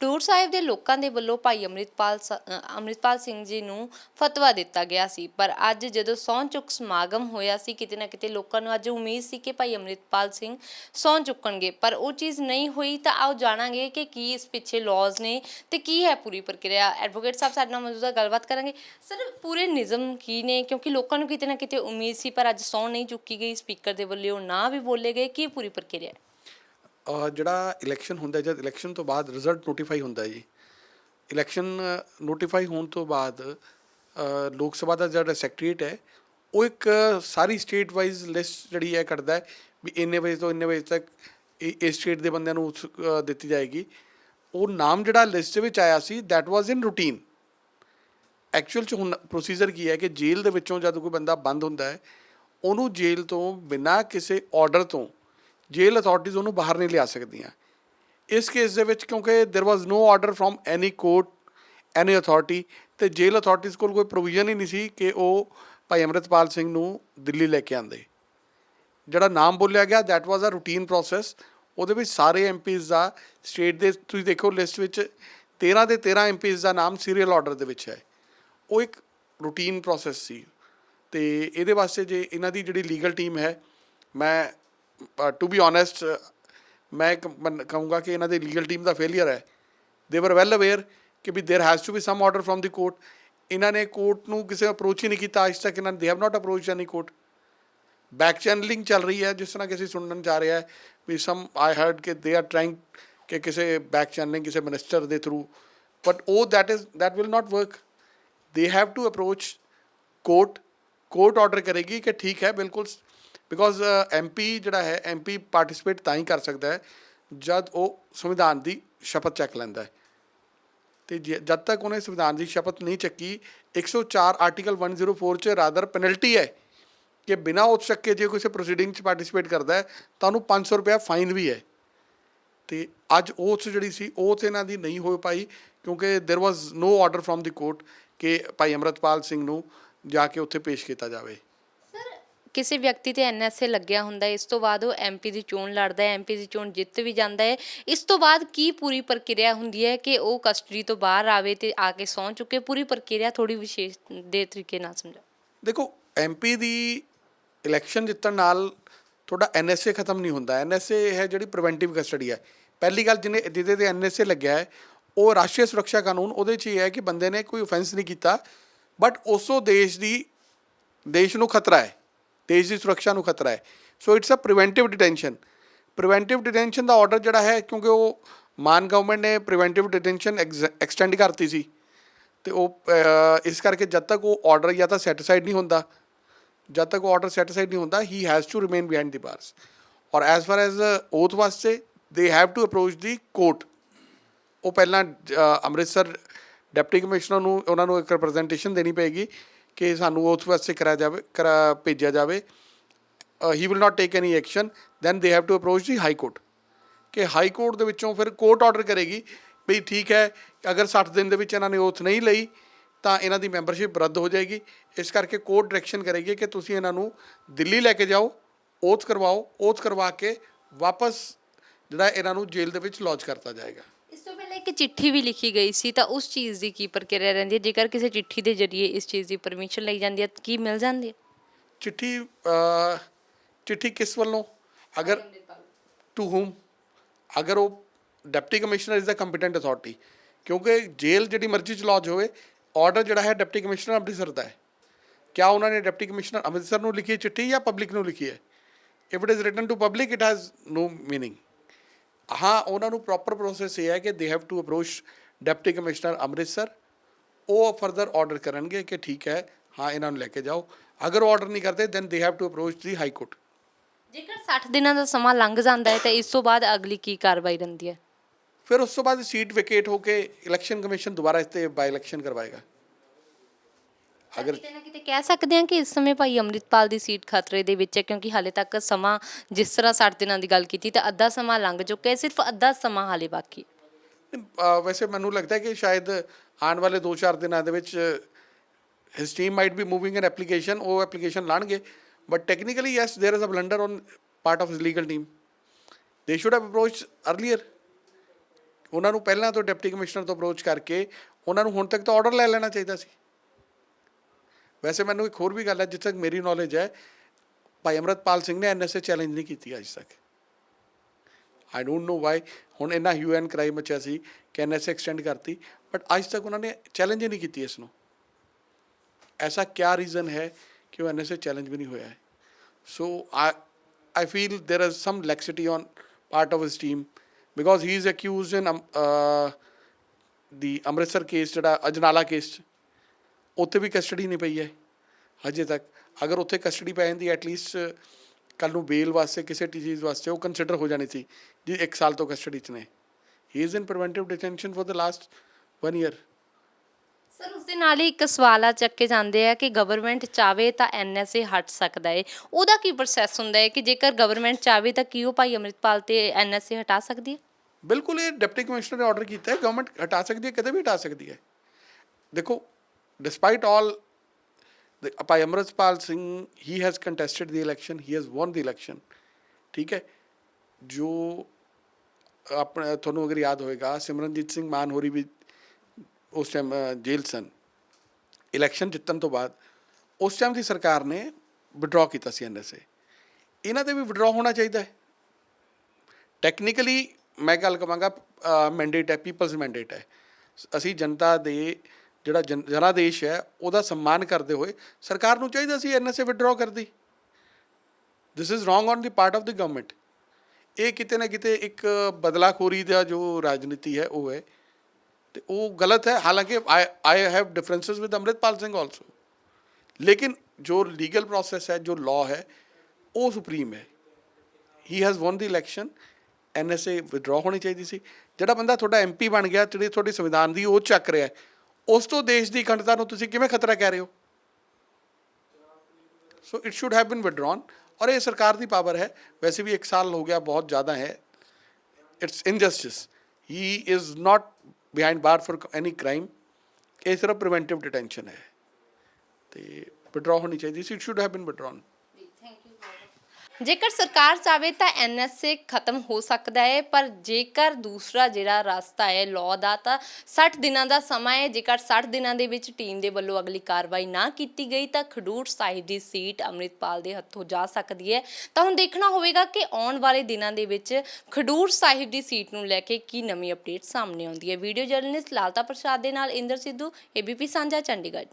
Tour ਸਾਹਿਬ ਦੇ ਲੋਕਾਂ ਦੇ ਵੱਲੋਂ ਭਾਈ ਅੰਮ੍ਰਿਤਪਾਲ ਸ- ਅੰਮ੍ਰਿਤਪਾਲ ਸਿੰਘ ਜੀ ਨੂੰ ਫਤਵਾ ਦਿੱਤਾ ਗਿਆ ਸੀ। ਪਰ ਅੱਜ ਜਦੋਂ ਸਹੁੰ ਚੁੱਕ ਸਮਾਗਮ ਹੋਇਆ ਸੀ, ਕਿਤੇ ਨਾ ਕਿਤੇ ਲੋਕਾਂ ਨੂੰ ਅੱਜ ਉਮੀਦ ਸੀ ਕਿ ਭਾਈ ਅੰਮ੍ਰਿਤਪਾਲ ਸਿੰਘ ਸਹੁੰ ਚੁੱਕਣਗੇ। ਪਰ ਉਹ ਚੀਜ਼ ਨਹੀਂ ਹੋਈ ਤਾਂ ਆਓ ਜਾਣਾਂਗੇ ਕਿ ਕੀ ਇਸ ਪਿੱਛੇ ਲਾਜ਼ ਨੇ ਤੇ ਕੀ ਹੈ ਪੂਰੀ ਪ੍ਰਕਿਰਿਆ। ਐਡਵੋਕੇਟ ਸਾਹਿਬ ਸਾਡੇ ਨਾਲ ਮੌਜੂਦਾ ਗੱਲਬਾਤ ਕਰਾਂਗੇ। ਸਰ ਪੂਰੇ ਨਿਯਮ ਕੀ ਨੇ? ਕਿਉਂਕਿ ਲੋਕਾਂ ਨੂੰ ਕਿਤੇ ਨਾ ਕਿਤੇ ਉਮੀਦ ਸੀ, ਪਰ ਅੱਜ ਸਹੁੰ ਨਹੀਂ ਚੁੱਕੀ ਗਈ। ਸਪੀਕਰ ਦੇ ਵੱਲੋਂ ਨਾ ਵੀ ਬੋਲੇ ਗਏ। ਕੀ ਪੂਰੀ ਪ੍ਰਕਿਰਿਆ ਹੈ? ਜਿਹੜਾ ਇਲੈਕਸ਼ਨ ਹੁੰਦਾ ਜਦ ਇਲੈਕਸ਼ਨ ਤੋਂ ਬਾਅਦ ਰਿਜ਼ਲਟ ਨੋਟੀਫਾਈ ਹੁੰਦਾ ਜੀ। ਇਲੈਕਸ਼ਨ ਨੋਟੀਫਾਈ ਹੋਣ ਤੋਂ ਬਾਅਦ ਲੋਕ ਸਭਾ ਦਾ ਜਿਹੜਾ ਸੈਕਟਰੀਏਟ ਹੈ, ਉਹ ਇੱਕ ਸਾਰੀ ਸਟੇਟ ਵਾਈਜ਼ ਲਿਸਟ ਜਿਹੜੀ ਹੈ ਕੱਢਦਾ ਹੈ ਵੀ ਇੰਨੇ ਵਜੇ ਤੋਂ ਇੰਨੇ ਵਜੇ ਤੱਕ ਇਹ, ਇਸ ਸਟੇਟ ਦੇ ਬੰਦਿਆਂ ਨੂੰ ਦਿੱਤੀ ਜਾਏਗੀ। ਉਹ ਨਾਮ ਜਿਹੜਾ ਲਿਸਟ ਦੇ ਵਿੱਚ ਆਇਆ ਸੀ, that was in routine actual ਚ ਹੁਣ ਪ੍ਰੋਸੀਜਰ ਕੀ ਹੈ ਕਿ ਜੇਲ੍ਹ ਦੇ ਵਿੱਚੋਂ ਜਦ ਕੋਈ ਬੰਦਾ ਬੰਦ ਹੁੰਦਾ ਹੈ, ਉਹਨੂੰ ਜੇਲ੍ਹ ਤੋਂ ਬਿਨਾਂ ਕਿਸੇ ਆਰਡਰ ਤੋਂ ਜੇਲ੍ਹ ਅਥਾਰਟੀਜ਼ ਉਹਨੂੰ ਬਾਹਰ ਨਹੀਂ ਲਿਆ ਸਕਦੀਆਂ। ਇਸ ਕੇਸ ਦੇ ਵਿੱਚ ਕਿਉਂਕਿ there was no order from any court any authority, ਤੇ ਜੇਲ੍ਹ ਅਥਾਰਟੀਜ਼ ਕੋਲ ਕੋਈ ਪ੍ਰੋਵੀਜ਼ਨ ਹੀ ਨਹੀਂ ਸੀ ਕਿ ਉਹ ਭਾਈ ਅੰਮ੍ਰਿਤਪਾਲ ਸਿੰਘ ਨੂੰ ਦਿੱਲੀ ਲੈ ਕੇ ਆਂਦੇ ਜਿਹੜਾ ਨਾਮ ਬੋਲਿਆ ਗਿਆ, that was a routine process ਉਹਦੇ ਵਿੱਚ ਸਾਰੇ ਐਮਪੀਜ਼ ਦਾ ਸਟੇਟ ਦੇ, ਤੁਸੀਂ ਦੇਖੋ ਲਿਸਟ ਵਿੱਚ 13 ਦੇ 13 ਐਮਪੀਜ਼ ਦਾ ਨਾਮ ਸੀਰੀਅਲ ਆਰਡਰ ਦੇ ਵਿੱਚ ਹੈ। ਉਹ ਇੱਕ ਰੂਟੀਨ ਪ੍ਰੋਸੈਸ ਸੀ। ਤੇ ਇਹਦੇ ਵਾਸਤੇ ਜੇ ਇਹਨਾਂ ਦੀ ਜਿਹੜੀ ਲੀਗਲ ਟੀਮ ਹੈ, ਮੈਂ ਟੂ ਬੀ ਓਨੈਸਟ ਮੈਂ ਕ- ਮੰਨ- ਕਹੂੰਗਾ ਕਿ ਇਹਨਾਂ ਦੀ ਲੀਗਲ ਟੀਮ ਦਾ ਫੇਲਿਅਰ ਹੈ ਦੇ ਵਰ ਵੈਲ ਅਵੇਅਰ ਕਿ ਵੀ there has to be some order from the court ਇਹਨਾਂ ਨੇ ਕੋਰਟ ਨੂੰ ਕਿਸੇ ਅਪਰੋਚ ਹੀ ਨਹੀਂ ਕੀਤਾ ਅੱਜ ਤੱਕ ਇਹਨਾਂ ਦੇ have not approach any court back channeling ਚੱਲ ਰਹੀ ਹੈ ਜਿਸ ਤਰ੍ਹਾਂ ਕਿ ਅਸੀਂ ਸੁਣਨ ਜਾ ਰਿਹਾ ਹੈ ਵੀ ਸਮ ਆਈ ਹਰਡ ਕਿ ਦੇ ਆਰ ਟ੍ਰਾਈਂਗ ਕਿ ਕਿਸੇ ਬੈਕ ਚੈਨਲਿੰਗ ਕਿਸੇ ਮਿਨਿਸਟਰ ਦੇ ਥਰੂ ਬਟ ਉਹ that is that will not work they have to approach court court order ਕਰੇਗੀ ਕਿ ਠੀਕ ਹੈ ਬਿਲਕੁਲ ਬਿਕੋਜ਼ ਐਮਪੀ ਜਿਹੜਾ ਹੈ ਐਮਪੀ ਪਾਰਟਿਸਿਪੇਟ ਤਾਂ ਹੀ ਕਰ ਸਕਦਾ ਹੈ ਜਦ ਉਹ ਸੰਵਿਧਾਨ ਦੀ ਸ਼ਪਥ ਚੱਕ ਲੈਂਦਾ ਹੈ ਤੇ ਜੇ- ਜਦ ਤੱਕ ਉਹਨੇ ਸੰਵਿਧਾਨ ਦੀ ਸ਼ਪਥ ਨਹੀਂ ਚੱਕੀ 104 ਆਰਟੀਕਲ 104 ਚ ਰਾਦਰ ਪੈਨਲਟੀ ਹੈ ਕਿ ਬਿਨਾਂ ਉਸ ਚੱਕੇ ਜੇ ਕਿਸੇ ਪ੍ਰੋਸੀਡਿੰਗ ਚ ਪਾਰਟਿਸਿਪੇਟ ਕਰਦਾ ਹੈ ਤਾਂ ਉਹਨੂੰ 500 ਰੁਪਇਆ ਫਾਈਨ ਵੀ ਹੈ ਤੇ ਅੱਜ ਉਸ ਜਿਹੜੀ ਸੀ ਉਹ ਤੇ ਇਹਨਾਂ ਦੀ ਨਹੀਂ ਹੋ ਪਾਈ ਕਿਉਂਕਿ there was no order from the court ਕਿ ਭਾਈ ਅਮਰਤਪਾਲ ਸਿੰਘ ਨੂੰ ਜਾ ਕੇ ਉੱਥੇ ਪੇਸ਼ ਕੀਤਾ ਜਾਵੇ ਸਰ ਕਿਸੇ ਵਿਅਕਤੀ ਤੇ ਐਨਐਸਏ ਲੱਗਿਆ ਹੁੰਦਾ ਹੈ, ਇਸ ਤੋਂ ਬਾਅਦ ਉਹ ਐਮਪੀ ਦੀ ਚੋਣ ਲੜਦਾ ਹੈ ਐਮਪੀ ਦੀ ਚੋਣ ਜਿੱਤ ਵੀ ਜਾਂਦਾ ਹੈ। ਇਸ ਤੋਂ ਬਾਅਦ ਕੀ ਪੂਰੀ ਪ੍ਰਕਿਰਿਆ ਹੁੰਦੀ ਹੈ ਕਿ ਉਹ ਕਸਟਡੀ ਤੋਂ ਬਾਹਰ ਆਵੇ ਤੇ ਆ ਕੇ ਸੌਂ ਚੁੱਕੇ? ਪੂਰੀ ਪ੍ਰਕਿਰਿਆ ਥੋੜੀ ਵਿਸ਼ੇਸ਼ ਦੇ ਤਰੀਕੇ ਨਾਲ ਸਮਝਾਓ। ਦੇਖੋ ਐਮਪੀ ਦੀ ਇਲੈਕਸ਼ਨ ਜਿੱਤਣ ਨਾਲ ਤੁਹਾਡਾ ਐਨਐਸਏ ਖਤਮ ਨਹੀਂ ਹੁੰਦਾ। ਐਨਐਸਏ ਹੈ ਜਿਹੜੀ ਪ੍ਰੀਵੈਂਟਿਵ ਕਸਟਡੀ ਹੈ। ਪਹਿਲੀ ਗੱਲ ਜਿਹਨੇ ਜਿਹਦੇ ਤੇ ਐਨਐਸਏ ਲੱਗਿਆ ਹੈ, ਉਹ ਰਾਸ਼ਟਰੀ ਸੁਰੱਖਿਆ ਕਾਨੂੰਨ, ਉਹਦੇ 'ਚ ਇਹ ਹੈ ਕਿ ਬੰਦੇ ਨੇ ਕੋਈ ਆਫੈਂਸ ਨਹੀਂ ਕੀਤਾ ਬਟ ਉਸੋ ਦੇਸ਼ ਦੀ, ਦੇਸ਼ ਨੂੰ ਖਤਰਾ ਹੈ। ਦੇਸ਼ ਦੀ ਸੁਰੱਖਿਆ ਨੂੰ ਖਤਰਾ ਹੈ। So it's uh preventive detention preventive detention the order ਜਿਹੜਾ ਹੈ, ਕਿਉਂਕਿ ਉਹ ਮਾਨ ਗਵਰਨਮੈਂਟ ਨੇ ਪ੍ਰੀਵੈਂਟਿਵ ਡਿਟੈਂਸ਼ਨ ਐਕਸਟੈਂਡ ਕਰਤੀ ਸੀ। ਤੇ ਉਹ ਇਸ ਕਰਕੇ ਜਦ ਤੱਕ ਉਹ ਆਰਡਰ ਜਾਂ ਤਾਂ ਸੈਟੀਸਫਾਈਡ ਨਹੀਂ ਹੁੰਦਾ, ਜਦ ਤੱਕ ਉਹ ਆਰਡਰ ਸੈਟੀਸਫਾਈਡ ਨਹੀਂ ਹੁੰਦਾ ਹੀ has to remain behind the bars or as far as ਓਥ ਵਾਸਤੇ they have to approach the court ਉਹ ਪਹਿਲਾਂ ਅੰਮ੍ਰਿਤਸਰ ਡਿਪਟੀ ਕਮਿਸ਼ਨਰ ਨੂੰ, ਉਹਨਾਂ ਨੂੰ ਇੱਕ ਰਿਪਰੈਜ਼ੈਂਟੇਸ਼ਨ ਦੇਣੀ ਪਏਗੀ। ਕਿ ਸਾਨੂੰ ਉਸ ਵਾਸਤੇ ਕਰਾਇਆ ਜਾਵੇ, ਕਰਾ, ਭੇਜਿਆ ਜਾਵੇ। He will not take any action then they have to approach the high court ਕਿ ਹਾਈ ਕੋਰਟ ਦੇ ਵਿੱਚੋਂ ਫਿਰ ਕੋਰਟ ਆਰਡਰ ਕਰੇਗੀ ਵੀ ਠੀਕ ਹੈ, ਅਗਰ 60 ਦਿਨ ਦੇ ਵਿੱਚ ਇਹਨਾਂ ਨੇ ਓਥ ਨਹੀਂ ਲਈ, ਤਾਂ ਇਹਨਾਂ ਦੀ ਮੈਂਬਰਸ਼ਿਪ ਰੱਦ ਹੋ ਜਾਏਗੀ। ਇਸ ਕਰਕੇ ਕੋਰਟ ਡਾਇਰੈਕਸ਼ਨ ਕਰੇਗੀ ਕਿ ਤੁਸੀਂ ਇਹਨਾਂ ਨੂੰ ਦਿੱਲੀ ਲੈ ਕੇ ਜਾਓ ਓਥ ਕਰਵਾਓ ਓਥ ਕਰਵਾ ਕੇ ਵਾਪਸ ਜਿਹੜਾ ਇਹਨਾਂ ਨੂੰ ਜੇਲ੍ਹ ਦੇ ਵਿੱਚ ਲੌਜ ਕਰਤਾ ਜਾਏਗਾ। ਇੱਕ ਚਿੱਠੀ ਵੀ ਲਿਖੀ ਗਈ ਸੀ ਤਾਂ ਉਸ ਚੀਜ਼ ਦੀ ਕੀ ਪ੍ਰਕਿਰਿਆ ਰਹਿੰਦੀ ਹੈ? ਜੇਕਰ ਕਿਸੇ ਚਿੱਠੀ ਦੇ ਜ਼ਰੀਏ ਇਸ ਚੀਜ਼ ਦੀ ਪਰਮਿਸ਼ਨ ਲਈ ਜਾਂਦੀ ਹੈ ਤਾਂ ਕੀ ਮਿਲ ਜਾਂਦੀ ਹੈ? ਚਿੱਠੀ ਅ, ਚਿੱਠੀ ਕਿਸ ਵੱਲੋਂ? ਅਗਰ ਟੂ ਹੂਮ ਅਗਰ ਉਹ deputy commissioner is the competent authority ਕਿਉਂਕਿ ਜੇਲ੍ਹ ਜਿਹੜੀ ਮਰਜ਼ੀ ਚ ਲੌਜ ਹੋਵੇ ਆਰਡਰ ਜਿਹੜਾ ਹੈ ਡਿਪਟੀ ਕਮਿਸ਼ਨਰ ਅੰਮ੍ਰਿਤਸਰ ਦਾ ਹੈ। ਕਿਆ ਉਹਨਾਂ ਨੇ ਡਿਪਟੀ ਕਮਿਸ਼ਨਰ ਅੰਮ੍ਰਿਤਸਰ ਨੂੰ ਲਿਖੀ ਹੈ ਚਿੱਠੀ ਜਾਂ ਪਬਲਿਕ ਨੂੰ ਲਿਖੀ ਹੈ? If it is written to public it has no meaning ਹਾਂ ਉਹਨਾਂ ਨੂੰ ਪ੍ਰੋਪਰ ਪ੍ਰੋਸੈਸ ਇਹ ਹੈ ਕਿ they have to approach deputy commissioner Amritsar ਉਹ ਫਰਦਰ ਆਰਡਰ ਕਰਨਗੇ ਕਿ ਠੀਕ ਹੈ ਹਾਂ ਇਹਨਾਂ ਨੂੰ ਲੈ ਕੇ ਜਾਓ। ਅਗਰ ਆਰਡਰ ਨਹੀਂ ਕਰਦੇ then they have to approach the high court ਜੇਕਰ 60 ਦਿਨਾਂ ਦਾ ਸਮਾਂ ਲੰਘ ਜਾਂਦਾ ਹੈ ਤਾਂ ਇਸ ਤੋਂ ਬਾਅਦ ਅਗਲੀ ਕੀ ਕਾਰਵਾਈ ਰਹਿੰਦੀ ਹੈ? ਫਿਰ ਉਸ ਤੋਂ ਬਾਅਦ ਸੀਟ ਵਿਕੇਟ ਹੋ ਕੇ ਇਲੈਕਸ਼ਨ ਕਮਿਸ਼ਨ ਦੁਬਾਰਾ ਇਸ ਤੇ ਬਾਈ ਇਲੈਕਸ਼ਨ ਕਰਵਾਏਗਾ। ਅਗਰ ਕਿਤੇ ਨਾ ਕਿਤੇ ਕਹਿ ਸਕਦੇ ਹਾਂ ਕਿ ਇਸ ਸਮੇਂ ਭਾਈ ਅੰਮ੍ਰਿਤਪਾਲ ਦੀ ਸੀਟ ਖਤਰੇ ਦੇ ਵਿੱਚ ਹੈ ਕਿਉਂਕਿ ਹਾਲੇ ਤੱਕ ਸਮਾਂ ਜਿਸ ਤਰ੍ਹਾਂ 60 ਦਿਨਾਂ ਦੀ ਗੱਲ ਕੀਤੀ ਤਾਂ ਅੱਧਾ ਸਮਾਂ ਲੰਘ ਚੁੱਕਾ ਹੈ ਸਿਰਫ ਅੱਧਾ ਸਮਾਂ ਹਾਲੇ ਬਾਕੀ ਹੈ ਅਹ ਵੈਸੇ ਮੈਨੂੰ ਲੱਗਦਾ ਹੈ ਕਿ ਸ਼ਾਇਦ ਆਉਣ ਵਾਲੇ 2-4 ਦਿਨਾਂ ਦੇ ਵਿੱਚ his team might be moving an application ਉਹ application ਲਾਣਗੇ but technically yes there is a blunder on part of his legal team they should have approach earlier ਉਹਨਾਂ ਨੂੰ ਪਹਿਲਾਂ ਤੋਂ ਡਿਪਟੀ ਕਮਿਸ਼ਨਰ ਤੋਂ ਅਪਰੋਚ ਕਰਕੇ ਉਹਨਾਂ ਨੂੰ ਹੁਣ ਤੱਕ ਤਾਂ ਆਰਡਰ ਲੈ ਲੈਣਾ ਚਾਹੀਦਾ ਸੀ ਵੈਸੇ ਮੈਨੂੰ ਇੱਕ ਹੋਰ ਵੀ ਗੱਲ ਹੈ, ਜਿੱਥੇ ਤੱਕ ਮੇਰੀ ਨੌਲੇਜ ਹੈ, ਭਾਈ ਅਮਰਤਪਾਲ ਸਿੰਘ ਨੇ ਐਨਐਸਏ ਚੈਲੰਜ ਨਹੀਂ ਕੀਤੀ ਅੱਜ ਤੱਕ। ਆਈ ਡੋਨਟ ਨੋ ਵਾਈ ਹੁਣ ਇੰਨਾ ਹਿਊ ਐਨ ਕ੍ਰਾਈਮ ਮਚਿਆ ਸੀ ਕਿ ਐਨਐਸਏ ਐਕਸਟੈਂਡ ਕਰਤੀ ਬਟ ਅੱਜ ਤੱਕ ਉਹਨਾਂ ਨੇ ਚੈਲੰਜ ਹੀ ਨਹੀਂ ਕੀਤੀ ਇਸ ਨੂੰ ਐਸਾ ਕਿਆ ਰੀਜ਼ਨ ਹੈ ਕਿ ਉਹ ਐਨਐਸਏ ਚੈਲੰਜ ਵੀ ਨਹੀਂ ਹੋਇਆ ਹੈ। So I I feel there is some laxity on part of his team because he is accused in the Amritsar case ਜਿਹੜਾ ਅਜਨਾਲਾ ਕੇਸ 'ਚ ਉੱਥੇ ਵੀ ਕਸਟਡੀ ਨਹੀਂ ਪਈ ਹੈ। ਹਜੇ ਤੱਕ ਅਗਰ ਉੱਥੇ ਕਸਟਡੀ ਪੈ ਜਾਂਦੀ ਐਟਲੀਸਟ ਕੱਲ ਨੂੰ ਬੇਲ ਵਾਸਤੇ ਕਿਸੇ ਚੀਜ਼ ਵਾਸਤੇ ਉਹ ਕੰਸੀਡਰ ਹੋ ਜਾਣੀ ਸੀ ਜੀ 1 ਸਾਲ ਤੋਂ ਕਸਟਡੀ 'ਚ ਨੇ। He is in preventive detention for the last 1 year sir ਉਸ ਦੇ ਨਾਲ ਹੀ ਇੱਕ ਸਵਾਲ ਆ ਚੱਕੇ ਜਾਂਦੇ ਆ ਕਿ ਗਵਰਨਮੈਂਟ ਚਾਵੇ ਤਾਂ ਐਨਐਸਏ ਹਟ ਸਕਦਾ ਹੈ ਉਹਦਾ ਕੀ ਪ੍ਰੋਸੈਸ ਹੁੰਦਾ ਹੈ ਕਿ ਜੇਕਰ ਗਵਰਨਮੈਂਟ ਚਾਵੇ ਤਾਂ ਕੀ ਉਹ ਭਾਈ ਅਮਰਿਤਪਾਲ ਤੇ ਐਨਐਸਏ ਹਟਾ ਸਕਦੀ ਹੈ ਬਿਲਕੁਲ ਇਹ ਡਿਪਟੀ ਕਮਿਸ਼ਨਰ ਨੇ ਆਰਡਰ ਕੀਤਾ ਹੈ। ਗਵਰਨਮੈਂਟ ਹਟਾ ਸਕਦੀ ਹੈ ਕਦੇ ਵੀ ਹਟਾ ਸਕਦੀ ਹੈ। ਦੇਖੋ despite all Bhai Amritpal Singh he has contested the election he has won the election ਠੀਕ ਹੈ ਜੋ ਆਪਣਾ ਤੁਹਾਨੂੰ ਅਗਰ ਯਾਦ ਹੋਏਗਾ ਸਿਮਰਨਜੀਤ ਸਿੰਘ ਮਾਨ ਹੋਰੀ ਵੀ ਉਸ ਟਾਈਮ ਜੇਲ੍ਹ ਸਨ ਇਲੈਕਸ਼ਨ ਜਿੱਤਣ ਤੋਂ ਬਾਅਦ ਉਸ ਟਾਈਮ ਦੀ ਸਰਕਾਰ ਨੇ ਵਿਡਰਾਅ ਕੀਤਾ ਸੀ ਐਨਐਸਏ ਇਹਨਾਂ ਤੇ ਵੀ ਵਿਡਰਾਅ ਹੋਣਾ ਚਾਹੀਦਾ ਹੈ ਟੈਕਨੀਕਲੀ ਮੈਂ ਗੱਲ ਕਵਾਂਗਾ ਮੈਂਡੇਟ ਹੈ ਪੀਪਲਸ ਮੈਂਡੇਟ ਹੈ ਅਸੀਂ ਜਨਤਾ ਦੇ ਜਿਹੜਾ ਜਨ- ਜਨਾਦੇਸ਼ ਹੈ, ਉਹਦਾ ਸਨਮਾਨ ਕਰਦੇ ਹੋਏ ਸਰਕਾਰ ਨੂੰ ਚਾਹੀਦਾ ਸੀ ਐਨਐਸਏ ਵਿਡਰਾਅ ਕਰਦੀ। This is wrong on the part of the government ਇਹ ਕਿਤੇ ਨਾ ਕਿਤੇ ਇੱਕ ਬਦਲਾਖੋਰੀ ਦਾ ਜੋ ਰਾਜਨੀਤੀ ਹੈ, ਉਹ ਹੈ। ਤੇ ਉਹ ਗਲਤ ਹੈ। ਹਾਲਾਂਕਿ I have differences with Amritpal Singh also ਲੇਕਿਨ ਜੋ ਲੀਗਲ ਪ੍ਰੋਸੈਸ ਹੈ, ਜੋ ਲਾਅ ਹੈ, ਉਹ ਸੁਪਰੀਮ ਹੈ। He has won the election NSA withdraw ਹੋਣੀ ਚਾਹੀਦੀ ਸੀ। ਜਿਹੜਾ ਬੰਦਾ ਤੁਹਾਡਾ ਐਮਪੀ ਬਣ ਗਿਆ, ਜਿਹੜੀ ਤੁਹਾਡੀ ਸੰਵਿਧਾਨ ਦੀ ਉਹ ਚੱਕ ਰਿਹਾ ਉਸ ਤੋਂ ਦੇਸ਼ ਦੀ ਅਖੰਡਤਾ ਨੂੰ ਤੁਸੀਂ ਕਿਵੇਂ ਖਤਰਾ ਕਹਿ ਰਹੇ ਹੋ? So it should have been withdrawn or ਇਹ ਸਰਕਾਰ ਦੀ ਪਾਵਰ ਹੈ। ਵੈਸੇ ਵੀ 1 ਸਾਲ ਹੋ ਗਿਆ, ਬਹੁਤ ਜ਼ਿਆਦਾ ਹੈ। It's injustice he is not behind bar for any crime ਇਹ ਸਿਰਫ ਪ੍ਰੀਵੈਂਟਿਵ ਡਿਟੈਂਸ਼ਨ ਹੈ। ਤੇ ਵਿਡਰਾਅ ਹੋਣੀ ਚਾਹੀਦੀ ਸੀ। It should have been withdrawn ਜੇਕਰ ਸਰਕਾਰ ਚਾਵੇ ਤਾਂ ਐਨਐਸਏ ਖਤਮ ਹੋ ਸਕਦਾ ਹੈ, ਪਰ ਜੇਕਰ ਦੂਸਰਾ ਜਿਹੜਾ ਰਸਤਾ ਹੈ ਲਾਅ ਦਾ, ਤਾਂ 60 ਦਿਨਾਂ ਦਾ ਸਮਾਂ ਹੈ। ਜੇਕਰ 60 ਦਿਨਾਂ ਦੇ ਵਿੱਚ ਟੀਮ ਦੇ ਵੱਲੋਂ ਅਗਲੀ ਕਾਰਵਾਈ ਨਾ ਕੀਤੀ ਗਈ, ਤਾਂ ਖਡੂਰ ਸਾਹਿਬ ਦੀ ਸੀਟ ਅੰਮ੍ਰਿਤਪਾਲ ਦੇ ਹੱਥੋਂ ਜਾ ਸਕਦੀ ਹੈ। ਤਾਂ ਹੁਣ ਦੇਖਣਾ ਹੋਵੇਗਾ ਕਿ ਆਉਣ ਵਾਲੇ ਦਿਨਾਂ ਦੇ ਵਿੱਚ ਖਡੂਰ ਸਾਹਿਬ ਦੀ ਸੀਟ ਨੂੰ ਲੈ ਕੇ ਕੀ ਨਵੀਂ ਅਪਡੇਟ ਸਾਹਮਣੇ ਆਉਂਦੀ ਹੈ। ਵੀਡੀਓ ਜਰਨਲਿਸਟ ਲਾਲਤਾ ਪ੍ਰਸਾਦ ਦੇ ਨਾਲ ਇੰਦਰ ਸਿੱਧੂ ਏਬੀਪੀ ਸਾਂਝਾ, ਚੰਡੀਗੜ੍ਹ।